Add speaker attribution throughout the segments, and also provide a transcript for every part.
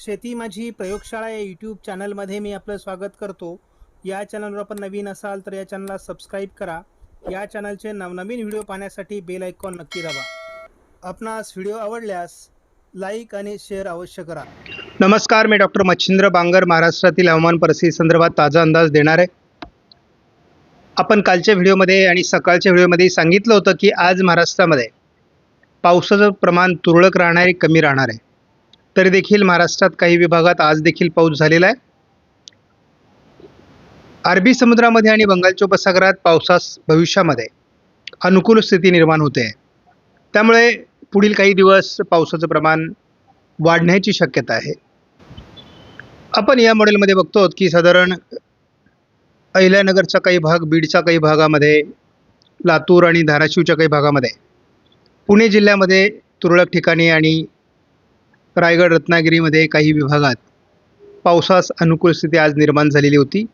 Speaker 1: शेती माझी प्रयोगशाळा या यूट्यूब चॅनलमध्ये मी आपलं स्वागत करतो. या चॅनलवर आपण नवीन असाल तर या चॅनलला सबस्क्राईब करा. या चॅनलचे नवनवीन व्हिडिओ पाहण्यासाठी बेल आयकॉन नक्की दाबा. आपणास व्हिडिओ आवडल्यास लाईक आणि शेअर अवश्य करा. नमस्कार मी डॉक्टर मच्छिंद्र बांगर महाराष्ट्रातील हवामान परिस्थिती संदर्भात ताजा अंदाज देणार. आहे आपण कालच्या व्हिडिओमध्ये आणि सकाळच्या व्हिडिओमध्ये सांगितलं होतं की आज महाराष्ट्रामध्ये पावसाचं प्रमाण तुरळक राहणार आहे कमी राहणार. आहे तरी देखील महाराष्ट्रात काही विभागात आज देखील पाऊस झालेला आहे. अरबी समुद्रामध्ये आणि बंगालच्या उपसागरात पावसास भविष्यामध्ये अनुकूल स्थिती निर्माण होते. त्यामुळे पुढील काही दिवस पावसाचं प्रमाण वाढण्याची शक्यता आहे. आपण या मॉडेलमध्ये बघतो की साधारण अहिल्यानगरचा काही भाग बीडच्या काही भागामध्ये लातूर आणि धाराशिवच्या काही भागामध्ये पुणे जिल्ह्यामध्ये तुरळक ठिकाणी आणि रायगड रत्नागिरीमध्ये काही विभागात पावसास अनुकूल स्थिती आज निर्माण झालेली होती.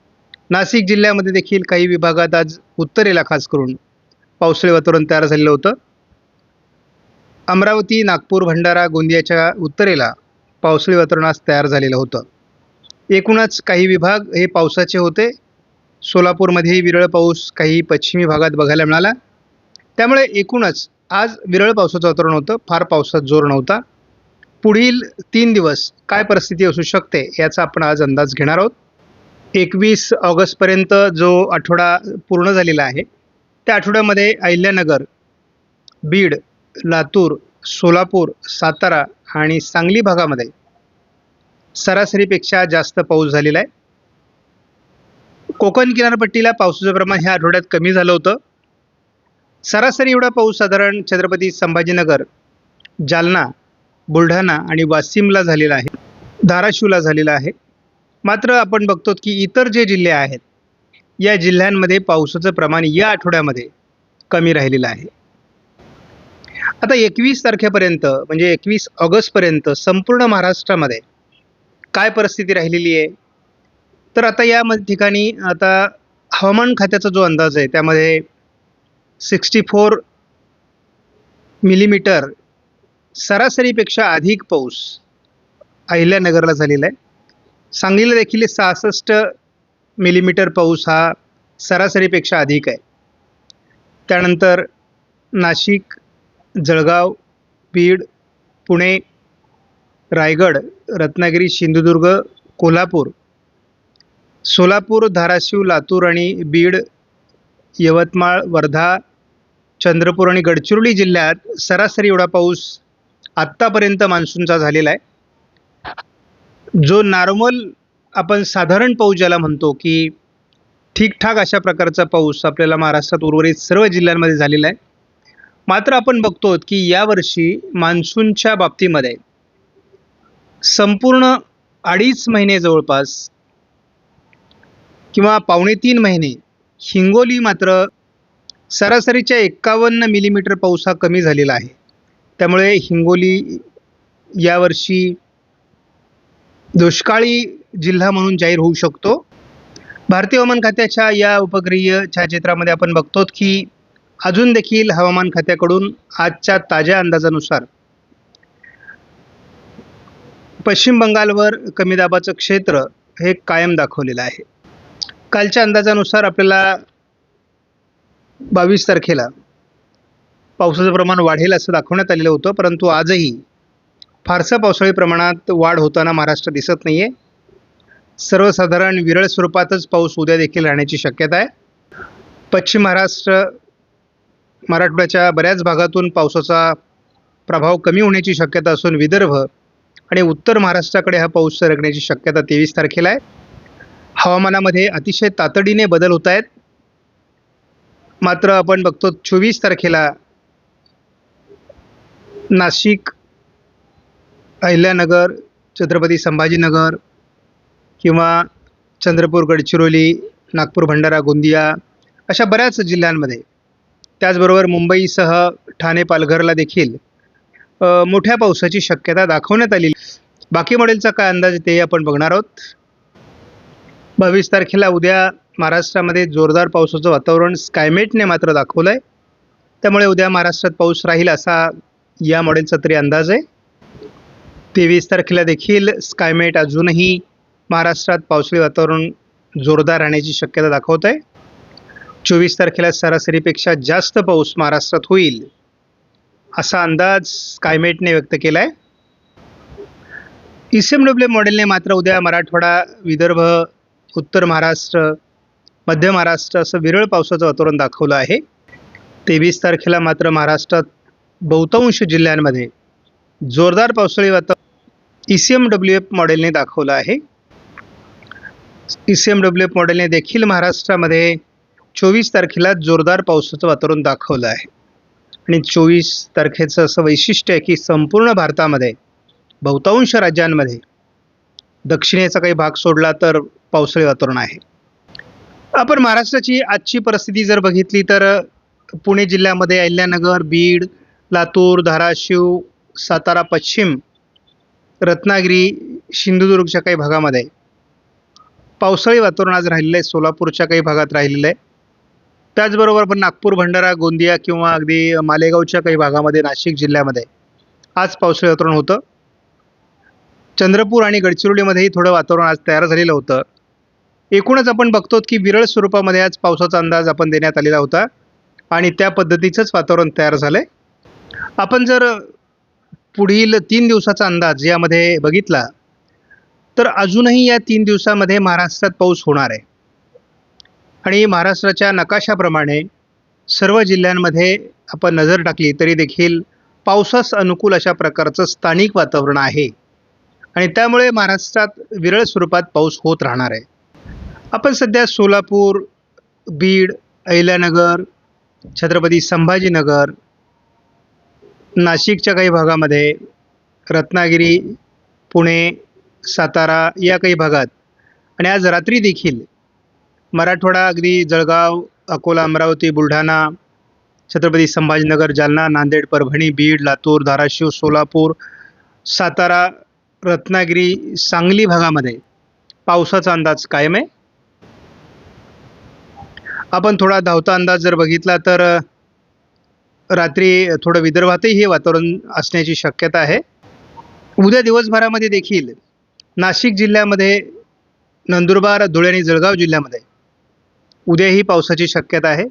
Speaker 1: नाशिक जिल्ह्यामध्ये देखील काही विभागात आज उत्तरेला खास करून पावसाळी वातावरण तयार झालेलं होतं. अमरावती नागपूर भंडारा गोंदियाच्या उत्तरेला पावसाळी वातावरण आज तयार झालेलं होतं. एकूणच काही विभाग हे पावसाचे होते. सोलापूरमध्येही विरळ पाऊस काही पश्चिमी भागात बघायला मिळाला. त्यामुळे एकूणच आज विरळ पावसाचं वातावरण होतं. फार पावसात जोर नव्हता. पुढील तीन दिवस काय परिस्थिती असू शकते याचा आपण आज अंदाज घेणार आहोत. एकवीस ऑगस्टपर्यंत जो आठवडा पूर्ण झालेला आहे त्या आठवड्यामध्ये अहिल्यानगर बीड लातूर सोलापूर सातारा आणि सांगली भागामध्ये सरासरीपेक्षा जास्त पाऊस झालेला आहे. कोकण किनारपट्टीला पावसाचं प्रमाण ह्या आठवड्यात कमी झालं होतं. सरासरी एवढा पाऊस साधारण छत्रपती संभाजीनगर जालना बुलढाणा आणि वाशिमला झालेला आहे धाराशिवला झालेला आहे. मात्र आपण बघतो की इतर जे जिल्हे आहेत या जिल्ह्यांमध्ये पावसाचं प्रमाण या आठवड्यामध्ये कमी राहिलेलं आहे. आता एकवीस तारखेपर्यंत म्हणजे एकवीस ऑगस्टपर्यंत संपूर्ण महाराष्ट्रामध्ये काय परिस्थिती राहिलेली आहे? तर आता या म- ठिकाणी आता हवामान खात्याचा जो अंदाज आहे त्यामध्ये सिक्स्टी फोर मिलीमीटर सरासरीपेक्षा अधिक पाऊस अहिल्यानगरला झालेला आहे. सांगलीला देखील सहासष्ट मिलीमीटर पाऊस हा सरासरीपेक्षा अधिक आहे. त्यानंतर नाशिक जळगाव बीड पुणे रायगड रत्नागिरी सिंधुदुर्ग कोल्हापूर सोलापूर धाराशिव लातूर आणि बीड यवतमाळ वर्धा चंद्रपूर आणि गडचिरोली जिल्ह्यात सरासरी एवढा पाऊस आत्तापर्यंत मान्सूनचा झालेला आहे. जो नॉर्मल आपण साधारण पाऊस ज्याला म्हणतो की ठीकठाक अशा प्रकारचा पाऊस आपल्याला महाराष्ट्रात उर्वरित सर्व जिल्ह्यांमध्ये झालेला आहे. मात्र आपण बघतो की यावर्षी मान्सूनच्या बाबतीमध्ये संपूर्ण अडीच महिने जवळपास किंवा पावणे तीन महिने हिंगोली मात्र सरासरीच्या एक्कावन्न मिलीमीटर पाऊस हा कमी झालेला आहे. त्यामुळे हिंगोली यावर्षी दुष्काळी जिल्हा म्हणून जाहीर होऊ शकतो. भारतीय हवामान खात्याच्या या उपग्रहीय छायाचित्रामध्ये आपण बघतो की अजून देखील हवामान खात्याकडून आजच्या ताज्या अंदाजानुसार पश्चिम बंगालवर कमी दाबाचं क्षेत्र हे कायम दाखवलेलं आहे. कालच्या अंदाजानुसार आपल्याला बावीस तारखेला पावसाचं प्रमाण वाढेल असं दाखवण्यात आलेलं होतं परंतु आजही फारसं पावसाळी प्रमाणात वाढ होताना महाराष्ट्र दिसत नाही आहे सर्वसाधारण विरळ स्वरूपातच पाऊस उद्या देखील राहण्याची शक्यता आहे. पश्चिम महाराष्ट्र मराठवाड्याच्या बऱ्याच भागातून पावसाचा प्रभाव कमी होण्याची शक्यता असून विदर्भ आणि उत्तर महाराष्ट्राकडे हा पाऊस सरकण्याची शक्यता तेवीस तारखेला आहे. हवामानामध्ये अतिशय तातडीने बदल होत आहेत. मात्र आपण बघतो चोवीस तारखेला नाशिक अहिल्यानगर छत्रपती संभाजीनगर किंवा चंद्रपूर गडचिरोली नागपूर भंडारा गोंदिया अशा बऱ्याच जिल्ह्यांमध्ये. त्याचबरोबर मुंबईसह ठाणे पालघरला देखील मोठ्या पावसाची शक्यता दाखवण्यात आली बाकी मॉडेलचा काय अंदाज ते आपण बघणार आहोत. बावीस तारखेला उद्या महाराष्ट्रामध्ये जोरदार पावसाचं वातावरण स्कायमेटने मात्र दाखवलं आहे त्यामुळे उद्या महाराष्ट्रात पाऊस राहील असा या मॉडेलचा तरी अंदाज आहे. तेवीस तारखेला देखील स्कायमेट अजूनही महाराष्ट्रात पावसाळी वातावरण जोरदार राहण्याची शक्यता दाखवत आहे. चोवीस तारखेला सरासरीपेक्षा जास्त पाऊस महाराष्ट्रात होईल असा अंदाज स्कायमेटने व्यक्त केला आहे ई सी एम डब्ल्यू मॉडेलने मात्र उद्या मराठवाडा विदर्भ उत्तर महाराष्ट्र मध्य महाराष्ट्र असं विरळ पावसाचं वातावरण दाखवलं आहे. तेवीस तारखेला मात्र महाराष्ट्रात बहुतांश जिल्ह्यांमध्ये जोरदार पावसाळी वातावरण E C M W F मॉडेलने दाखवलं आहे. E C M W F मॉडेलने देखील महाराष्ट्रामध्ये चोवीस तारखेला जोरदार पावसाचं वातावरण दाखवलं आहे. आणि चोवीस तारखेचं असं वैशिष्ट्य आहे की संपूर्ण भारतामध्ये बहुतांश राज्यांमध्ये दक्षिणेचा काही भाग सोडला तर पावसाळी वातावरण आहे. आपण महाराष्ट्राची आजची परिस्थिती जर बघितली तर पुणे जिल्ह्यामध्ये अहिल्यानगर बीड लातूर धाराशिव सातारा पश्चिम रत्नागिरी सिंधुदुर्गच्या काही भागामध्ये. पावसाळी वातावरण आज राहिलेलं आहे सोलापूरच्या काही भागात राहिलेलं आहे. त्याचबरोबर पण नागपूर भंडारा गोंदिया किंवा अगदी मालेगावच्या काही भागामध्ये नाशिक जिल्ह्यामध्ये आज पावसाळी वातावरण होतं. चंद्रपूर आणि गडचिरोलीमध्येही थोडं वातावरण आज तयार झालेलं होतं. एकूणच आपण बघतो की विरळ स्वरूपामध्ये आज पावसाचा अंदाज आपण देण्यात आलेला होता आणि त्या पद्धतीचंच वातावरण तयार झालं आहे आपण जर पुढील तीन दिवसाचा अंदाज यामध्ये बघितला तर अजूनही या तीन दिवसामध्ये महाराष्ट्रात पाऊस होणार आहे. आणि महाराष्ट्राच्या नकाशाप्रमाणे सर्व जिल्ह्यांमध्ये आपण नजर टाकली तरी देखील पावसास अनुकूल अशा प्रकारचं स्थानिक वातावरण आहे. आणि त्यामुळे महाराष्ट्रात विरळ स्वरूपात पाऊस होत राहणार आहे. आपण सध्या सोलापूर बीड अहिल्यानगर छत्रपती संभाजीनगर नाशिकच्या काही भागामध्ये रत्नागिरी पुणे सातारा या काही भागात. आणि आज रात्री देखील मराठवाडा अगदी जळगाव अकोला अमरावती बुलढाणा छत्रपती संभाजीनगर जालना नांदेड परभणी बीड लातूर धाराशिव सोलापूर सातारा रत्नागिरी सांगली भागामध्ये पावसाचा अंदाज कायम आहे. आपण थोडा धावता अंदाज जर बघितला तर रात्री थोडं विदर्भातही हे वातावरण असण्याची शक्यता आहे. उद्या दिवसभरामध्ये देखील नाशिक जिल्ह्यामध्ये नंदुरबार धुळे आणि जळगाव जिल्ह्यामध्ये उद्याही पावसाची शक्यता आहे.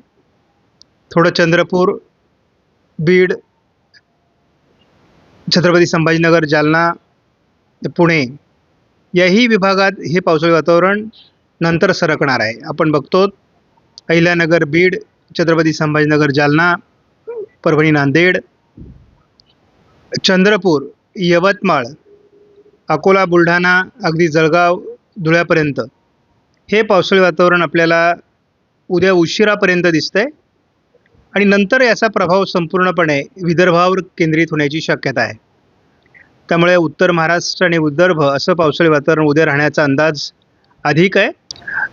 Speaker 1: थोडं चंद्रपूर बीड छत्रपती संभाजीनगर जालना पुणे याही विभागात हे पावसाळी वातावरण नंतर सरकणार आहे. आपण बघतो अहिल्यानगर बीड छत्रपती संभाजीनगर जालना परभणी नांदेड चंद्रपूर यवतमाळ अकोला बुलढाणा अगदी जळगाव धुळ्यापर्यंत. हे पावसाळी वातावरण आपल्याला उद्या उशिरापर्यंत दिसतंय आणि नंतर याचा प्रभाव संपूर्णपणे विदर्भावर केंद्रित होण्याची शक्यता आहे. त्यामुळे उत्तर महाराष्ट्र आणि विदर्भ असं पावसाळी वातावरण उद्या राहण्याचा अंदाज अधिक आहे.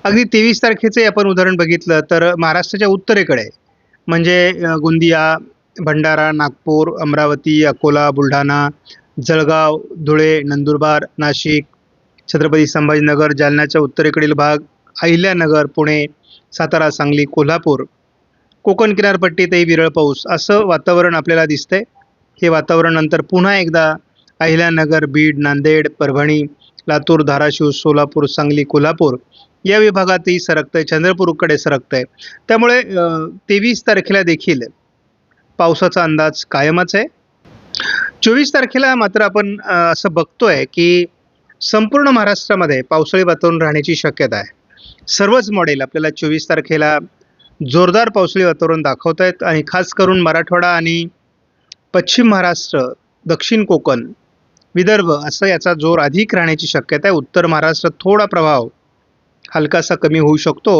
Speaker 1: अगदी तेवीस तारखेचे आपण उदाहरण बघितलं तर महाराष्ट्राच्या उत्तरेकडे म्हणजे गोंदिया भंडारा नागपूर अमरावती अकोला बुलढाणा जळगाव धुळे नंदुरबार नाशिक छत्रपती संभाजीनगर जालन्याच्या उत्तरेकडील भाग अहिल्यानगर पुणे सातारा सांगली कोल्हापूर. कोकण किनारपट्टीतही विरळ पाऊस. असं वातावरण आपल्याला दिसतंय. हे वातावरण नंतर पुन्हा एकदा अहिल्यानगर बीड नांदेड परभणी लातूर धाराशिव सोलापूर सांगली कोल्हापूर या विभागातही सरकतंय. चंद्रपूरकडे सरकतंय. त्यामुळे तेवीस तारखेला देखील पावसाचा अंदाज कायमच आहे. चोवीस तारखेला मात्र आपण असं असं बघतोय की संपूर्ण महाराष्ट्रामध्ये पावसाळी वातावरण राहण्याची शक्यता आहे. सर्वच मॉडेल आपल्याला चोवीस तारखेला जोरदार पावसाळी वातावरण दाखवत आहेत आणि खास करून मराठवाडा आणि पश्चिम महाराष्ट्र दक्षिण कोकण विदर्भ असं याचा जोर अधिक राहण्याची शक्यता आहे. उत्तर महाराष्ट्रात थोडा प्रभाव हलकासा कमी होऊ शकतो.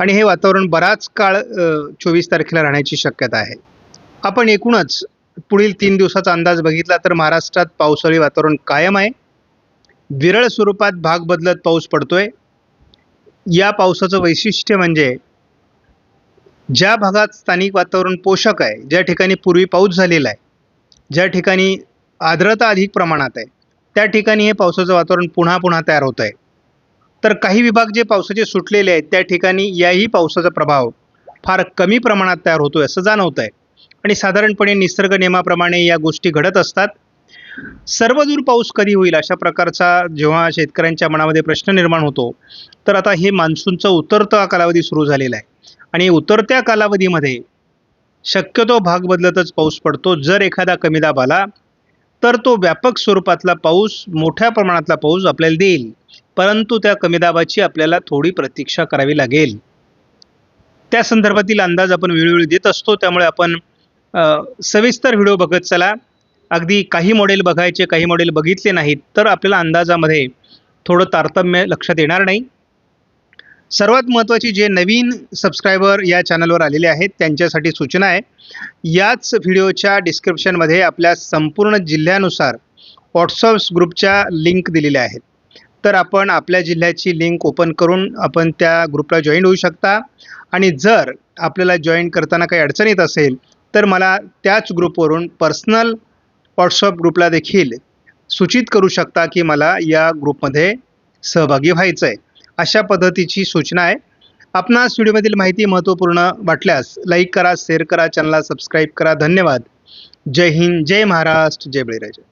Speaker 1: आणि हे वातावरण बराच काळ चोवीस तारखेला राहण्याची शक्यता आहे. आपण एकूणच पुढील तीन दिवसाचा अंदाज बघितला तर महाराष्ट्रात पावसाळी वातावरण कायम आहे. विरळ स्वरूपात भाग बदलत पाऊस पडतोय. या पावसाचं वैशिष्ट्य म्हणजे ज्या भागात स्थानिक वातावरण पोषक आहे ज्या ठिकाणी पूर्वी पाऊस झालेला आहे ज्या ठिकाणी आर्द्रता अधिक प्रमाणात आहे त्या ठिकाणी हे पावसाचं वातावरण पुन्हा पुन्हा तयार होत आहे तर काही विभाग जे पावसाचे सुटलेले आहेत त्या ठिकाणी याही पावसाचा प्रभाव फार कमी प्रमाणात तयार होतोय असं जाणवत आहे आणि साधारणपणे निसर्ग नियमाप्रमाणे या गोष्टी घडत असतात. सर्वदूर पाऊस कधी होईल अशा प्रकारचा जेव्हा शेतकऱ्यांच्या मनामध्ये प्रश्न निर्माण होतो तर आता हे मान्सूनचा उतरता कालावधी सुरू झालेला आहे. आणि उतरत्या कालावधीमध्ये शक्यतो भाग बदलतच पाऊस पडतो. जर एखादा कमी दाब आला तर तो व्यापक स्वरूपातला पाऊस मोठ्या प्रमाणातला पाऊस आपल्याला देईल. परंतु त्या कमी दाबाची आपल्याला थोडी प्रतीक्षा करावी लागेल. त्या संदर्भातील अंदाज आपण वेळोवेळी देत असतो त्यामुळे आपण सविस्तर व्हिडिओ बघत चला. अगदी काही मॉडेल बघायचे काही मॉडेल बघितले नाहीत तर आपल्याला अंदाजामध्ये थोडं तारतम्य लक्षात येणार नाही. सर्वात महत्त्वाची जे नवीन सबस्क्रायबर या चॅनलवर आलेले आहेत त्यांच्यासाठी सूचना आहे. याच व्हिडिओच्या डिस्क्रिप्शनमध्ये आपल्या संपूर्ण जिल्ह्यानुसार व्हॉट्सअप्स ग्रुपच्या लिंक दिलेल्या आहेत. तर आपण आपल्या जिल्ह्याची लिंक ओपन करून आपण त्या ग्रुपला जॉईन होऊ शकता. आणि जर आपल्याला जॉईन करताना काही अडचण येत असेल तर मला त्याच ग्रुपवरून पर्सनल व्हॉट्सअप ग्रुपला देखील सूचित करू शकता की मला या ग्रुपमध्ये सहभागी व्हायचं आहे अशा पद्धतीची सूचना आहे. आपणास व्हिडिओमधील माहिती महत्त्वपूर्ण वाटल्यास लाईक करा शेअर करा चॅनलला सबस्क्राईब करा. धन्यवाद. जय हिंद जय महाराष्ट्र जय बळीराजा.